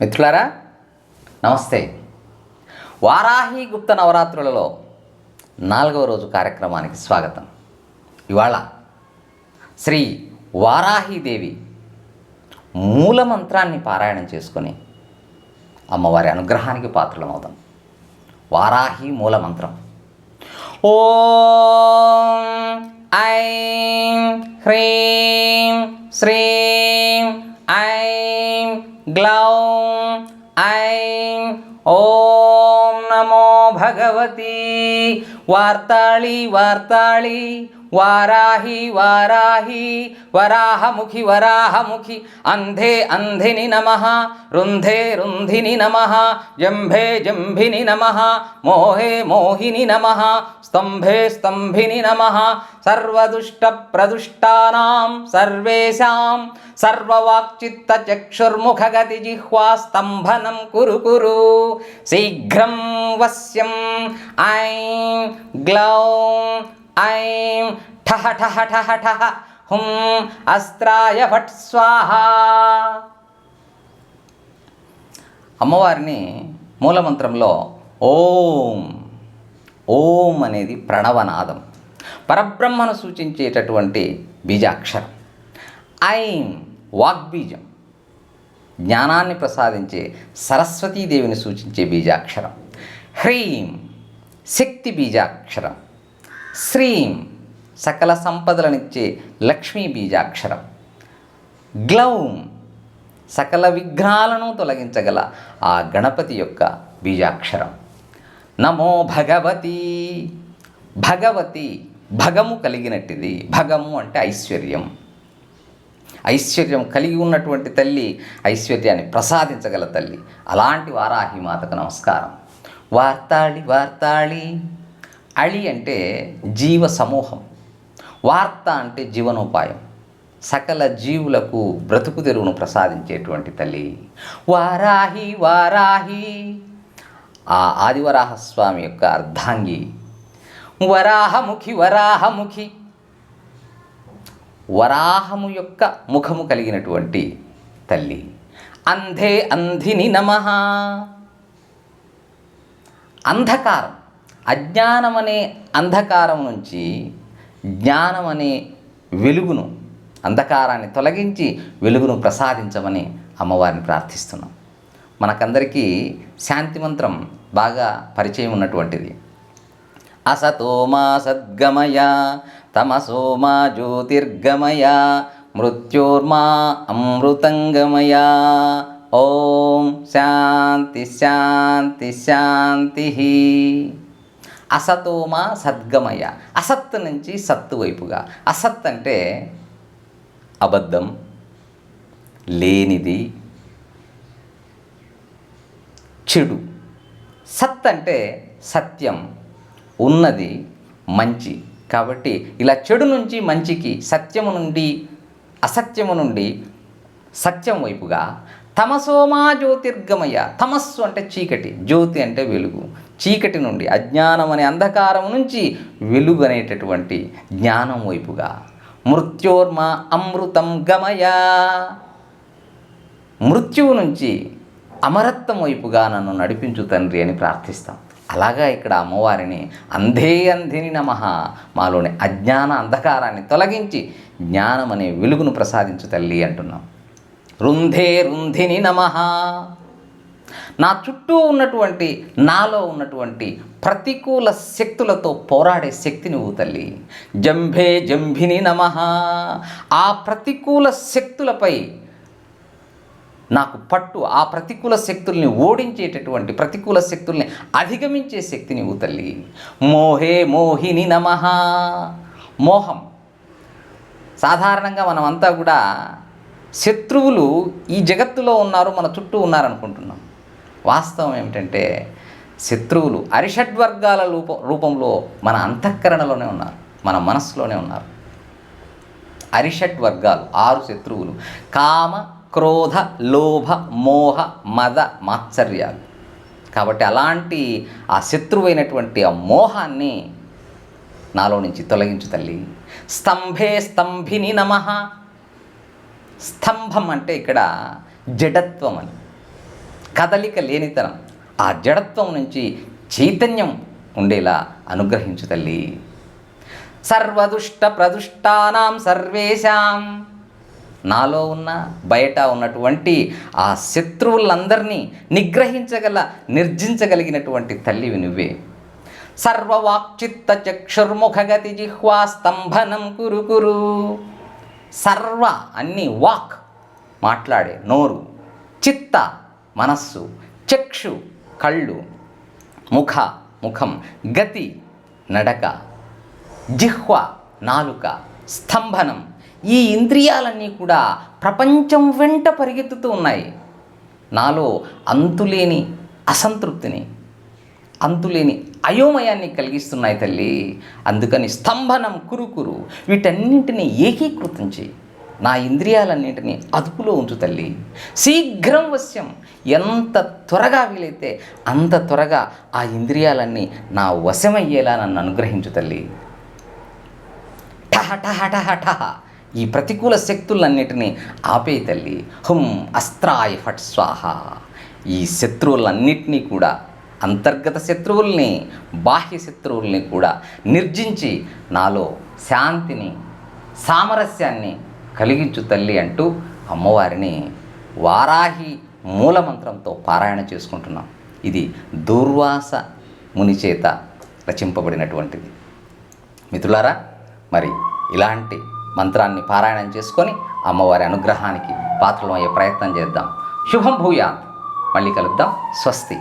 మిత్రులారా నమస్తే. వారాహి గుప్త నవరాత్రులలో నాలుగవ రోజు కార్యక్రమానికి స్వాగతం. ఇవాళ శ్రీ వారాహీదేవి మూల మంత్రాన్ని పారాయణం చేసుకొని అమ్మవారి అనుగ్రహానికి పాత్రలమవుదాం వారాహి మూల మంత్రం. ఓం ఐం హ్రీం శ్రీం ఐం గ్లౌ ఐం ఓం నమో భగవతి వార్తాళి వార్తాళి వారాహి వారాహి వరాహముఖి వరాహముఖి అంధే అంధిని నమ రుంధే రుంధిని నమ జంభే జంభిని నమ మోహే మోహిని నమ స్తంభే స్తంభిని నమ సర్వదుష్ట ప్రదుష్టానాం సర్వేషాం సర్వవాక్చిత్త చక్షుర్ముఖగతి జిహ్వా స్తంభనం కురు కురు శీఘ్రం వశ్యం ఐం గ్లౌం ఐం ఠహ ఠహ ఠహ ఠహ హుం అస్త్రాయ భట్ స్వాహ. అమ్మవారిని మూలమంత్రంలో ఓం ఓం అనేది ప్రణవనాదం. పరబ్రహ్మను సూచించేటటువంటి బీజాక్షరం. ఐం వాగ్బీజం. జ్ఞానాన్ని ప్రసాదించే సరస్వతీదేవిని సూచించే బీజాక్షరం. హ్రీం శక్తి బీజాక్షరం. శ్రీం సకల సంపదలనిచ్చే లక్ష్మీ బీజాక్షరం. గ్లౌం సకల విఘ్నాలను తొలగించగల ఆ గణపతి యొక్క బీజాక్షరం. నమో భగవతి భగవతి భగము కలిగినట్టిది. భగము అంటే ఐశ్వర్యం. ఐశ్వర్యం కలిగి ఉన్నటువంటి తల్లి ఐశ్వర్యాన్ని ప్రసాదించగల తల్లి. అలాంటి వారాహి మాతకు నమస్కారం. వార్తాళి వార్తాళి. అళి అంటే జీవ సమూహం. వార్త అంటే జీవనోపాయం. సకల జీవులకు బ్రతుకు తెరువును ప్రసాదించేటువంటి తల్లి. వారాహి వారాహి. ఆ ఆదివరాహస్వామి యొక్క అర్ధాంగి. వరాహముఖి వరాహముఖి. వరాహము యొక్క ముఖము కలిగినటువంటి తల్లి. అంధే అంధిని నమ. అంధకారం. అజ్ఞానం అనే అంధకారం నుంచి జ్ఞానం అనే వెలుగును అంధకారాన్ని తొలగించి వెలుగును ప్రసాదించమని అమ్మవారిని ప్రార్థిస్తున్నాం. మనకందరికీ శాంతి మంత్రం బాగా పరిచయం ఉన్నటువంటిది. అసతో మా సద్గమయ తమసో మా జ్యోతిర్గమయ మృత్యోర్మా అమృతంగమయ. ఓం శాంతి శాంతి శాంతి. అసతోమ సద్గమయ. అసత్ నుంచి సత్తు వైపుగా. అసత్ అంటే అబద్ధం లేనిది చెడు. సత్ అంటే సత్యం ఉన్నది మంచి. కాబట్టి ఇలా చెడు నుంచి మంచికి సత్యము నుండి అసత్యము నుండి సత్యం వైపుగా తమసోమా జ్యోతిర్గమయ. తమస్సు అంటే చీకటి. జ్యోతి అంటే వెలుగు. చీకటి నుండి అజ్ఞానం అనే అంధకారం నుంచి వెలుగు అనేటటువంటి జ్ఞానం వైపుగా. మృత్యోర్మ అమృతం గమయ. మృత్యువు నుంచి అమరత్వం వైపుగా నన్ను నడిపించు తండ్రి అని ప్రార్థిస్తాం. అలాగా ఇక్కడ అమ్మవారిని అంధే అంధిని నమ మాలోని అజ్ఞాన అంధకారాన్ని తొలగించి జ్ఞానం అనే వెలుగును ప్రసాదించు తల్లి అంటున్నాం. రుంధే రుంధిని నమ నా చుట్టూ ఉన్నటువంటి నాలో ఉన్నటువంటి ప్రతికూల శక్తులతో పోరాడే శక్తి నువ్వు తల్లి. జంభే జంభిని నమ. ఆ ప్రతికూల శక్తులపై నాకు పట్టు ఆ ప్రతికూల శక్తుల్ని ఓడించేటటువంటి ప్రతికూల శక్తుల్ని అధిగమించే శక్తి ఊతల్లి తల్లి. మోహే మోహిని నమ. మోహం. సాధారణంగా మనమంతా కూడా శత్రువులు ఈ జగత్తులో ఉన్నారు మన చుట్టూ ఉన్నారనుకుంటున్నాం. వాస్తవం ఏమిటంటే శత్రువులు అరిషడ్వర్గాల రూప రూపంలో మన అంతఃకరణలోనే ఉన్నారు మన మనస్సులోనే ఉన్నారు. అరిషడ్ వర్గాలు ఆరు శత్రువులు. కామ క్రోధ లోభ మోహ మద మాత్సర్యాలు. కాబట్టి అలాంటి ఆ శత్రువైనటువంటి ఆ మోహాన్ని నాలో నుంచి తొలగించు తల్లి. స్తంభే స్తంభిని నమ. స్తంభం అంటే ఇక్కడ జడత్వం అని. కదలిక లేనితనం ఆ జడత్వం నుంచి చైతన్యం ఉండేలా అనుగ్రహించు తల్లి. సర్వదుష్ట ప్రదుష్టానాం సర్వేశాం నాలో ఉన్న బయట ఉన్నటువంటి ఆ శత్రువులందరినీ నిగ్రహించగల నిర్జించగలిగినటువంటి తల్లివి నువ్వే. సర్వవాక్చిత్త చక్షుర్ముఖగతి జిహ్వా స్తంభనం కురు కురు. సర్వ అన్ని వాక్ మాట్లాడే నోరు చిత్త మనస్సు చక్షు కళ్ళు ముఖ ముఖం గతి నడక జిహ్వ నాలుక స్తంభనం ఈ ఇంద్రియాలన్నీ కూడా ప్రపంచం వెంట పరిగెత్తుతూ ఉన్నాయి. నాలో అంతులేని అసంతృప్తిని అంతులేని అయోమయాన్ని కలిగిస్తున్నాయి తల్లి. అందుకని స్తంభనం కురుకురు వీటన్నింటినీ ఏకీకృతం చేయి. నా ఇంద్రియాలన్నింటినీ అదుపులో ఉంచు తల్లి. శీఘ్రం వశ్యం. ఎంత త్వరగా వీలైతే అంత త్వరగా ఆ ఇంద్రియాలన్నీ నా వశమయ్యేలా నన్ను అనుగ్రహించు తల్లి. టహ టహ టహ టహ. ఈ ప్రతికూల శక్తులన్నిటినీ ఆపే తల్లి. హుం అస్త్రాయ ఫట్ స్వాహ. ఈ శత్రువులన్నిటినీ కూడా అంతర్గత శత్రువుల్ని బాహ్య శత్రువుల్ని కూడా నిర్జించి నాలో శాంతిని సామరస్యాన్ని కలిగించు తల్లి అంటూ అమ్మవారిని వారాహి మూలమంత్రంతో పారాయణ చేసుకుంటున్నాం. ఇది దుర్వాస ముని చేత రచింపబడినటువంటిది. మిత్రులారా మరి ఇలాంటి మంత్రాన్ని పారాయణం చేసుకొని అమ్మవారి అనుగ్రహానికి పాత్రలమయ్యే ప్రయత్నం చేద్దాం. శుభం భూయాత్. మళ్ళీ కలుద్దాం. స్వస్తి.